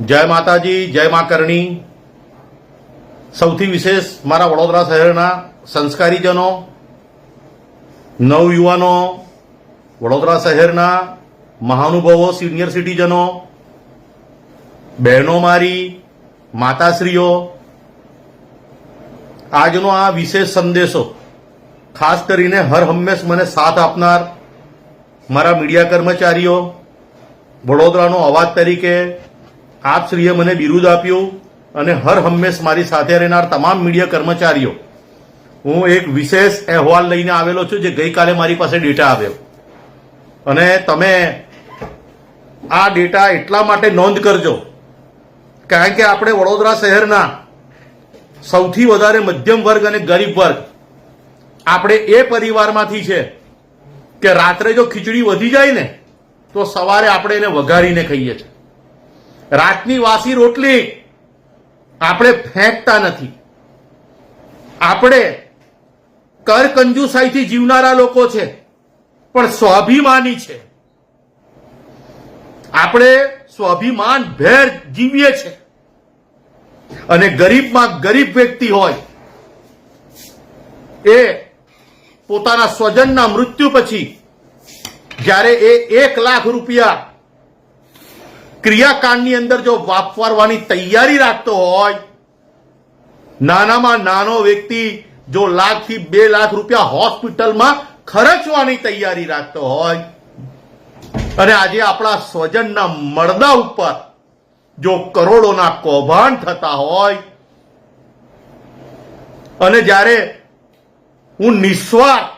જય માતાજી, જય મા કરણી. સૌથી વિશેષ મારા વડોદરા શહેરના સંસ્કારીજનો, નવયુવાનો, વડોદરા શહેરના મહાનુભાવો, સિનિયર સિટીઝનો બહેનો મારી, માતાશ્રીઓ, આજનો આ વિશેષ સંદેશો, ખાસ કરીને હર હંમેશ મને સાથ આપનાર મારા મીડિયા કર્મચારીઓ, વડોદરાનો અવાજ તરીકે આપશ્રીએ મને બિરુદ આપ્યું અને હર હંમેશ મારી સાથે રહેનાર તમામ મીડિયા કર્મચારીઓ, હું એક વિશેષ અહેવાલ લઈને આવેલો છું જે ગઈકાલે મારી પાસે ડેટા આવ્યો. અને તમે આ ડેટા એટલા માટે નોંધ કરજો, કારણ કે આપણે વડોદરા શહેરના સૌથી વધારે મધ્યમ વર્ગ અને ગરીબ વર્ગ. આપણે એ પરિવારમાંથી છે કે રાત્રે જો ખીચડી વધી જાય ને, તો સવારે આપણે એને વઘારીને ખાઈએ છીએ. રાતની વાસી રોટલી આપણે ફેંકતા નથી. આપણે કર કંજુસાઈથી જીવનારા લોકો છે, પણ સ્વાભિમાની છે. આપણે સ્વાભિમાન ભેર જીવીએ છે અને ગરીબમાં ગરીબ વ્યક્તિ હોય, એ પોતાના સ્વજનના મૃત્યુ પછી જ્યારે એ એક લાખ રૂપિયા ક્રિયાકાંડની અંદર જો વાપરવાની તૈયારી રાખતો હોય, નાનામાં નાનો વ્યક્તિ જો લાખથી બે લાખ રૂપિયા હોસ્પિટલમાં ખર્ચવાની તૈયારી રાખતો હોય, અને આજે આપણા સ્વજનના મળદા ઉપર જો કરોડોના કૌભાંડ થતા હોય, અને જ્યારે હું નિસ્વાર્થ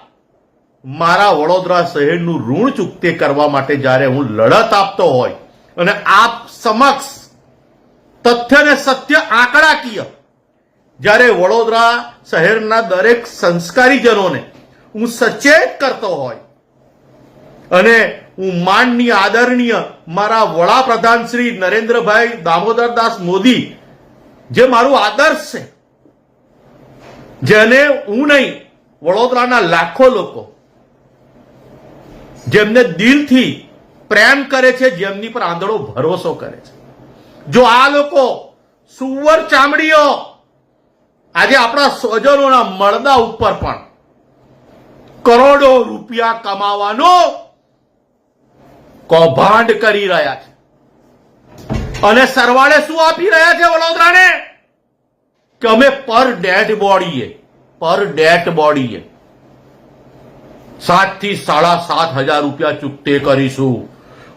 મારા વડોદરા શહેરનું ઋણ ચૂકતે કરવા માટે જ્યારે હું લડત આપતો હોય અને આપ સમક્ષ તથ્ય ને સત્ય આંકડાકીય. જ્યારે વડોદરા શહેરના દરેક સંસ્કારીજનોને હું સચેત કરતો હોય અને હું માનની આદરણીય મારા વડાપ્રધાન શ્રી નરેન્દ્રભાઈ દામોદરદાસ મોદી, જે મારું આદર્શ છે, જેને હું નહીં, વડોદરાના લાખો લોકો, જેમને દિલથી પ્રેમ કરે છે, જેમની પર આંધળો ભરોસો કરે છે. જો આ લોકો સુવર ચામડીઓ, આજે આપણા સ્વજનોના મળદા ઉપર પણ કરોડો રૂપિયા કમાવાનો કૌભાંડ કરી રહ્યા છે. અને સરવાળે શું આપી રહ્યા છે વડોદરાને? કે અમે પર ડેડ બોડીએ, પર ડેડ બોડીએ. સાતથી સાડા સાત હજાર રૂપિયા ચૂકતે કરીશું.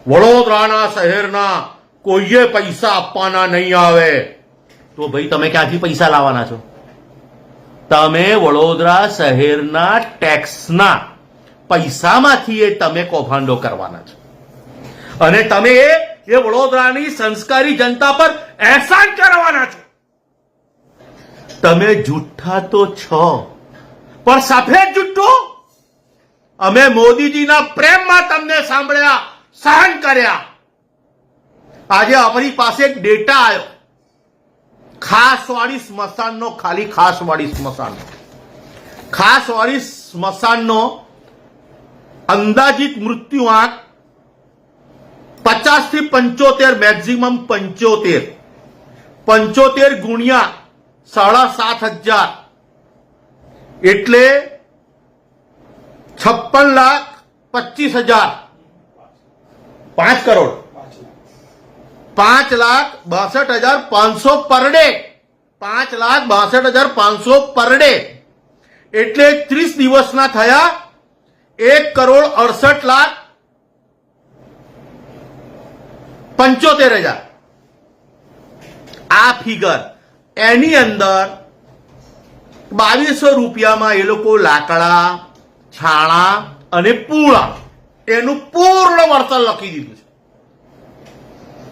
વડોદરાના શહેરના કોઈએ પૈસા આપવાના નહીં આવે. તો ભાઈ, તમે ક્યાંથી પૈસા લાવવાના છો? તમે વડોદરા શહેરના ટેક્સના પૈસામાંથી એ તમે કૌભાંડો કરવાના છો. અને તમે એ વડોદરાની સંસ્કારી જનતા પર એહસાન કરવાના છો. તમે જુઠ્ઠા તો છો, પણ સફેદ જુઠ્ઠો? અમે મોદીજીના પ્રેમમાં તમને સાંભળ્યા. સહન કર્યા. આજે અમારી પાસે એક ડેટા આવ્યો. ખાસવાળી સ્મશાનનો, ખાલી ખાસવાળી સ્મશાનનો. ખાસવાળી સ્મશાનનો અંદાજિત મૃત્યુ આંક પચાસથી પંચોતેર મેક્સિમમ પંચોતેર. પંચોતેર ગુણ્યા સાડા સાત હજાર. એટલે છપ્પન લાખ પચીસ હજાર. પાંચ કરોડ. પાંચ લાખ બાસઠ હજાર પાંચસો પર ડે. પાંચ લાખ બાસઠ હજાર પાંચસો પર ડે. એટલે ત્રીસ દિવસના થયા. એક કરોડ અડસઠ લાખ પંચોતેર હજાર. આ ફિગર. એની અંદર બાવીસો રૂપિયામાં એ લોકો લાકડા, છાણા અને પૂળા એનું પૂર્ણ વળતર લખી દીધું છે.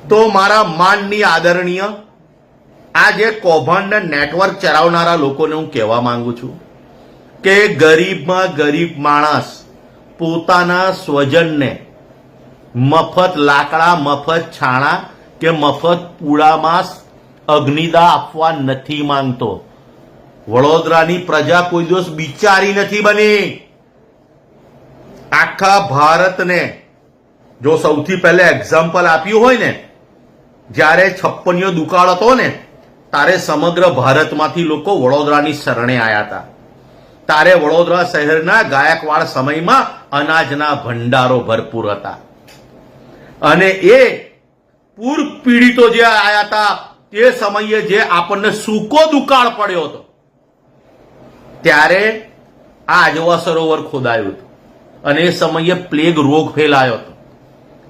તો મારા માનની આદરણીય, આ જે કૌભાંડ નેટવર્ક ચલાવનારા લોકોને હું કહેવા માંગુ છું કે ગરીબમાં ગરીબ માણસ પોતાના સ્વજનને મફત લાકડા, મફત છાણા કે મફત પૂળામાં અગ્નિદા આપવા નથી માંગતો. વડોદરાની પ્રજા કોઈ દિવસ બિચારી નથી બની. આખા ભારતને જો સૌથી પહેલા એક્ઝામ્પલ આપ્યું હોય ને, જ્યારે છપ્પનિયો દુકાળ હતો ને, તારે સમગ્ર ભારતમાંથી લોકો વડોદરાની શરણે આવ્યા હતા. તારે વડોદરા શહેરના ગાયકવાડ સમયમાં અનાજના ભંડારો ભરપૂર હતા. અને એ પૂર પીડિતો જે આયા હતા, તે સમયે જે આપણને સૂકો દુકાળ પડ્યો હતો, ત્યારે આ આજવા સરોવર ખોદાયું હતું. અને એ સમયે પ્લેગ રોગ ફેલાયો હતો.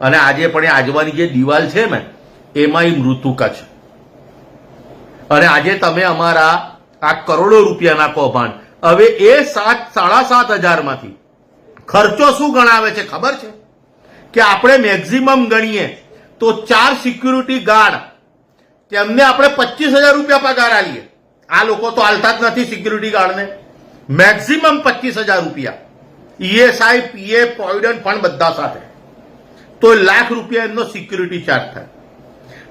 અને આજે પણ એ આજવાની જે દિવાલ છે ને, એમાં એ મૃતુકા છે અને આજે તમે અમારા આ કરોડો રૂપિયાના કૌભાંડ હવે એ સાત, સાડા સાત હજારમાંથી ખર્ચો શું ગણાવે છે ખબર છે? કે આપણે મેક્ઝિમમ ગણીએ તો ચાર સિક્યુરિટી ગાર્ડ તેમને આપણે પચીસ હજાર રૂપિયા પગાર આલીએ. આ લોકો તો હાલતા જ નથી સિક્યુરિટી ગાર્ડને. મેક્ઝિમમ પચીસ હજાર રૂપિયા. ઈએસઆઈ પીએ પ્રોવિડન્ટ ફંડ બધા સાથે. તો લાખ રૂપિયા એમનો સિક્યુરિટી ચાર્જ થાય.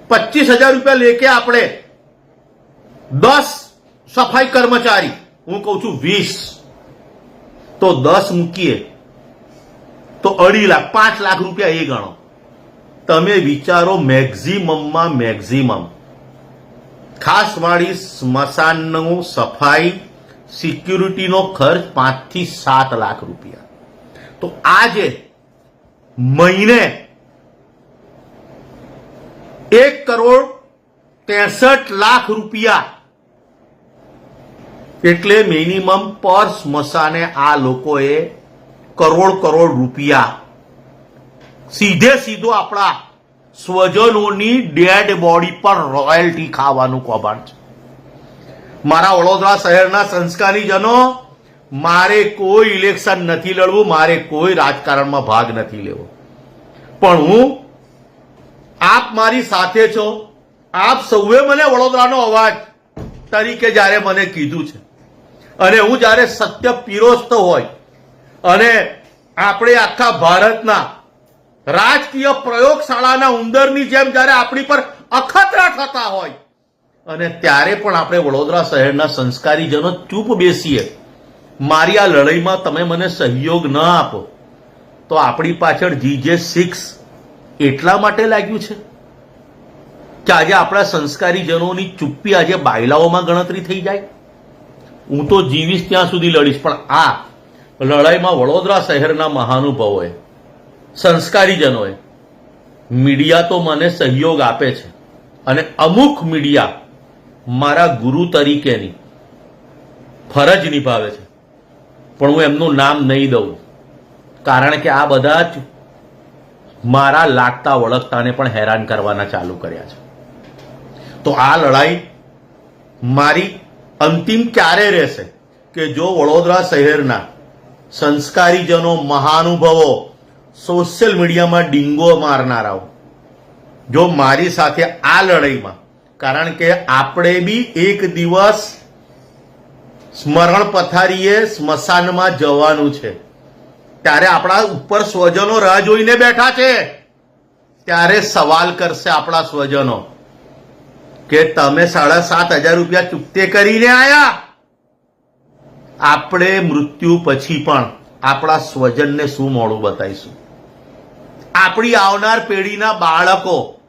પચીસ હજાર રૂપિયા લેકે આપણે દસ સફાઈ કર્મચારી, હું કહું છું વીસ. તો દસ મૂકીએ, તો અઢી લાખ, પાંચ લાખ રૂપિયા એ ગણો. તમે વિચારો મેક્ઝિમમમાં મેક્ઝિમમ. ખાસ વાળી સ્મશાનનું સફાઈ સિક્યુરિટીનો ખર્ચ પાંચથી સાત લાખ રૂપિયા. તો આજે મહિને એક કરોડ ત્રેસઠ લાખ રૂપિયા એટલે મિનિમમ પર સ્મશાને આ લોકોએ કરોડ કરોડ રૂપિયા. સીધે સીધો આપણા સ્વજનોની ડેડ બોડી પર રોયલ્ટી ખાવાનું કૌભાંડ છે. મારા વડોદરા શહેરના સંસ્કારીજનો, મારે કોઈ ઇલેક્શન નથી લડવું, મારે કોઈ રાજકારણમાં ભાગ નથી લેવો. પણ હું આપ મારી સાથે છો. આપ સૌએ મને વડોદરાનો અવાજ તરીકે જ્યારે મને કીધું છે. અને હું જ્યારે સત્ય પીરોસતો હોય અને આપણે આખા ભારતના રાજકીય પ્રયોગશાળાના ઉંદરની જેમ જ્યારે આપણી પર અખતરા થતા હોય અને ત્યારે પણ આપણે વડોદરા શહેરના સંસ્કારીજનો ચૂપ બેસીએ. મારી આ લડાઈમાં તમે મને સહયોગ ન આપો. તો આપણી પાછળ જીજે સિક્સ એટલા માટે લાગ્યું છે? કે આજે આપણા સંસ્કારીજનોની ચુપ્પી આજે બાયલાઓમાં ગણતરી થઈ જાય? હું તો જીવીશ ત્યાં સુધી લડીશ, પણ આ લડાઈમાં વડોદરા શહેરના મહાનુભાવોએ, સંસ્કારીજનોએ, મીડિયા તો મને સહયોગ આપે છે. અને અમુક મીડિયા મારા ગુરુ તરીકેની ફરજ નિભાવે છે. પણ હું એમનું નામ નહીં દઉં. કારણ કે આ બધા જ મારા લાગતા વળગતાને પણ હેરાન કરવાના ચાલુ કર્યા છે. તો આ લડાઈ મારી અંતિમ ક્યારે રહેશે? કે જો વડોદરા શહેરના સંસ્કારીજનો, મહાનુભવો સોશિયલ મીડિયામાં ડીંગો મારનારાઓ, જો મારી સાથે આ લડાઈમાં કારણ કે આપણે બી એક દિવસ સ્મરણ પથારીએ સ્મશાનમાં જવાનું છે. ત્યારે આપણા ઉપર સ્વજનો રાહ જોઈને બેઠા છે. ત્યારે સવાલ કરશે આપણા સ્વજનો કે તમે સાડા સાત હજાર રૂપિયા ચૂકતે કરીને આયા? આપણે મૃત્યુ પછી પણ આપણા સ્વજનને શું મોડું બતાવીશું? આપણી આવનાર પેઢીના બાળકો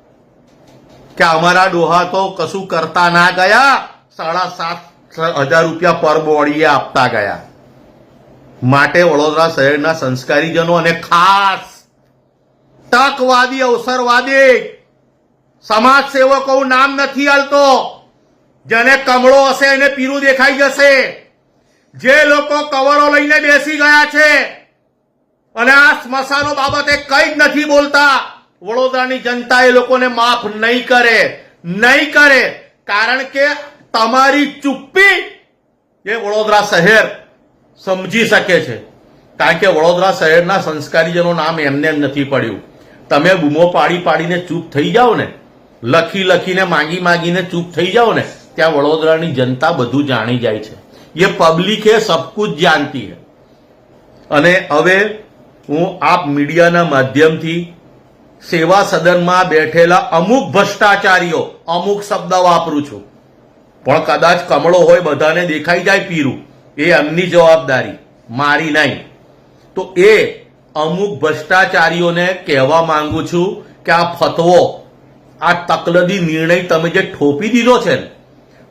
કે અમારા ડોહા તો કશું કરતા ના ગયા, સાડા સાત હજાર રૂપિયા પર બોડીએ આપતા ગયા. માટે વડોદરા શહેરના સંસ્કારીજનો અને ખાસ તકવાદી અવસરવાદી સમાજ સેવકો નામ નથી હાલતો. જેને કમળો હશે એને પીરું દેખાઈ જશે. જે લોકો કવરો લઈને બેસી ગયા છે, અને આ સ્મશાનો બાબતે કંઈ જ નથી બોલતા. વડોદરાની જનતા એ લોકોને માફ નહીં કરે નહીં કરે, કારણ કે તમારી ચુપ્પી એ વડોદરા શહેર સમજી શકે છે. કારણ કે વડોદરા શહેરના સંસ્કારીજનો નામ એમને નથી પડ્યું. તમે બૂમો પાડી પાડીને ચૂપ થઈ જાઓ ને, લખી લખીને, માંગી માંગીને ચૂપ થઈ જાઓ ને, ત્યાં વડોદરાની જનતા બધું જાણી જાય છે. એ પબ્લિક હે સબ કુછ જાણતી હે અને હવે હું આપ મીડિયાના માધ્યમથી સેવા સદનમાં બેઠેલા અમુક ભ્રષ્ટાચારીઓ, અમુક શબ્દ વાપરું છું. પણ કદાચ કમળો હોય બધાને દેખાઈ જાય પીરું. એ એમની જવાબદારી, મારી નહીં. તો એ અમુક ભ્રષ્ટાચારીઓને કહેવા માંગુ છું કે આ ફતવો, આ તકલદી નિર્ણય તમે જે ઠોપી દીધો છે ને,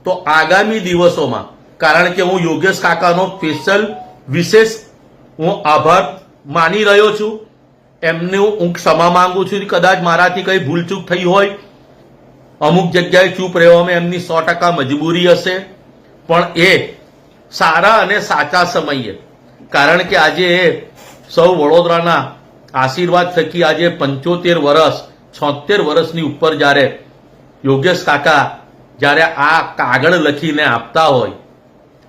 તો આગામી દિવસોમાં, કારણ કે હું યોગેશ કાકાનો સ્પેશિયલ વિશેષ હું આભાર માની રહ્યો છું એમને હું ક્ષમા માંગુ છું કદાચ મારાથી કઈ ભૂલચૂક થઈ હોય. અમુક જગ્યાએ ચૂપ રહેવામાં એમની સો ટકા મજબૂરી હશે. પણ એ સારા અને સાચા સમયે. કારણ કે આજે એ સૌ વડોદરાના આશીર્વાદ થકી આજે પંચોતેર વર્ષ છોતેર વર્ષની ઉપર જ્યારે યોગેશ કાકા જ્યારે આ કાગળ લખીને આપતા હોય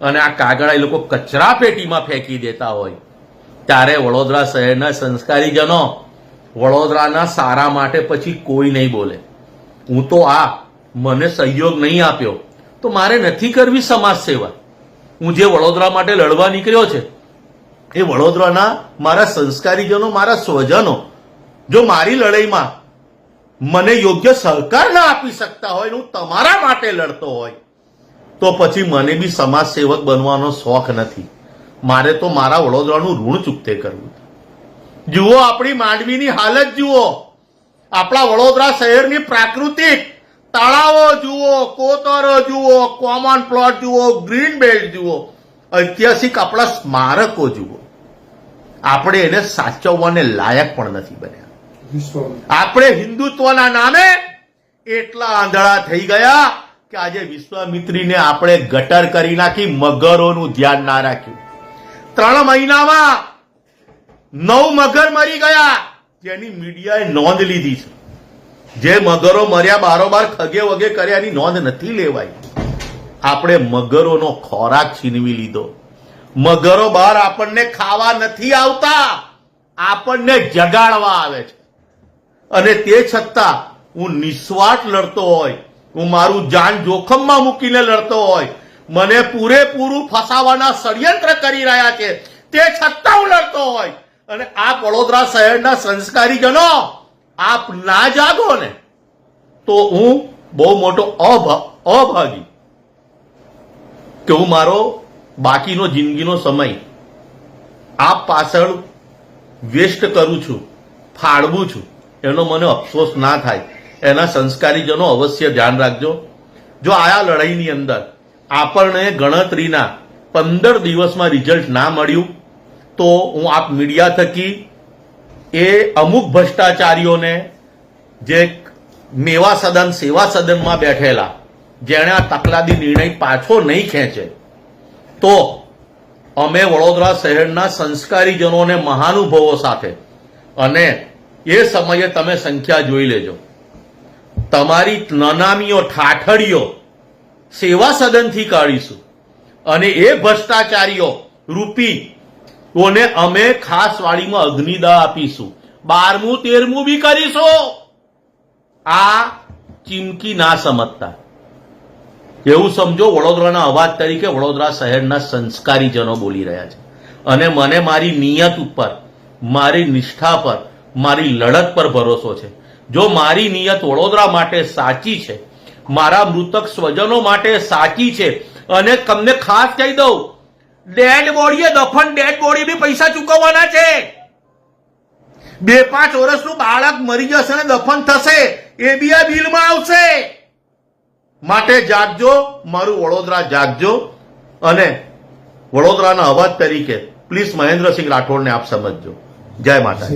અને આ કાગળ એ લોકો કચરા પેટીમાં ફેંકી દેતા હોય ત્યારે વડોદરા શહેરના સંસ્કારીજનો વડોદરાના સારા માટે પછી કોઈ નહીં બોલે. હું તો આ મને સહયોગ નહીં આપ્યો. તો મારે નથી કરવી સમાજ સેવા. હું જે વડોદરા માટે લડવા નીકળ્યો છે, એ વડોદરાના મારા સંસ્કારીજનો, મારા સ્વજનો, જો મારી લડાઈમાં મને યોગ્ય સહકાર ના આપી શકતા હોય હું તમારા માટે લડતો હોય, તો પછી મને બી સમાજ સેવક બનવાનો શોખ નથી. મારે તો મારા વડોદરાનું ઋણ ચૂકતે કરવું. જુઓ આપણી માંડવીની હાલત જુઓ. આપણા વડોદરા શહેરની પ્રાકૃતિક તળાવો જુઓ કોતરો જુઓ કોમન પ્લોટ જુઓ ગ્રીન બેલ્ટ જુઓ. ઐતિહાસિક આપણા સ્મારકો જુઓ. આપણે એને સાચવવાને લાયક પણ નથી બન્યા. આપણે હિન્દુત્વના નામે એટલા આંધળા થઈ ગયા કે આજે વિશ્વામિત્રીને આપણે ગટર કરી નાખી મગરોનું ધ્યાન ના રાખ્યું. ત્રણ મહિનામાં નવ મગર મરી ગયા. જેની મીડિયાએ નોંધ લીધી છે. જે મગરો મર્યા બારોબાર ખગે વગે કર્યાની નોંધ નથી લેવાઈ. આપણે મગરોનો ખોરાક છીનવી લીધો. મગરો બહાર આપણને ખાવા નથી આવતા. આપણને જગાડવા આવે છે. અને તે છતાં હું નિસ્વાર્થ લડતો હોય, હું મારું જાન જોખમમાં મૂકીને લડતો હોય મને પૂરેપૂરું ફસાવાના ષડયંત્ર કરી રહ્યા છે. તે છતાં હું લડતો હોય. અને આ વડોદરા શહેરના સંસ્કારીજનો, આપ ના જાગો ને. તો હું બહુ મોટો અભા, અભાગી. કે હું મારો બાકીનો જિંદગીનો સમય આપ પાછળ વેસ્ટ કરું છું, ફાળવું છું. એનો મને અફસોસ ના થાય. એના સંસ્કારીજનો અવશ્ય ધ્યાન રાખજો. જો આયા લડાઈની અંદર આપણને ગણતરીના પંદર દિવસમાં રિઝલ્ટ ના મળ્યું, તો હું આપ મીડિયા થકી એ અમુક ભ્રષ્ટાચારીઓને જે મેવા સદન, સેવા સદનમાં બેઠેલા, જેણે આ તકલાદી નિર્ણય પાછો નહીં ખેંચે, તો અમે વડોદરા શહેરના સંસ્કારીજનોને મહાનુભવો સાથે, અને એ સમયે તમે સંખ્યા જોઈ લેજો. તમારી નનામીઓ, ઠાઠડીઓ સેવા સદનથી કાઢીશું. અને એ ભ્રષ્ટાચારીઓ, રૂપી ઓને અમે ખાસ વાડીમાં અગ્નિદા આપીશું. બારમું, તેરમું બી કરીશું. આ ચીમકી ના સમજતા. એવું સમજો વડોદરાના અવાજ તરીકે વડોદરા શહેરના સંસ્કારીજનો બોલી રહ્યા છે. અને મને મારી નિયત ઉપર, મારી નિષ્ઠા પર, મારી લડત પર ભરોસો છે. જો મારી નિયત વડોદરા માટે સાચી છે મારા મૃતક સ્વજનો માટે સાચી છે અને તમને ખાસ કહી દઉં, ડેડ બોડીએ દફન, ડેડ બોડી બી પૈસા ચૂકવવાના છે. બે પાંચ વર્ષનું બાળક મરી જશે ને દફન થશે, એ બી આ બિલમાં આવશે. માટે જાગજો, મારું વડોદરા જાગજો અને વડોદરાના અવાજ તરીકે પ્લીઝ મહેન્દ્રસિંહ રાઠોડને આપ સમજજો. જય માતા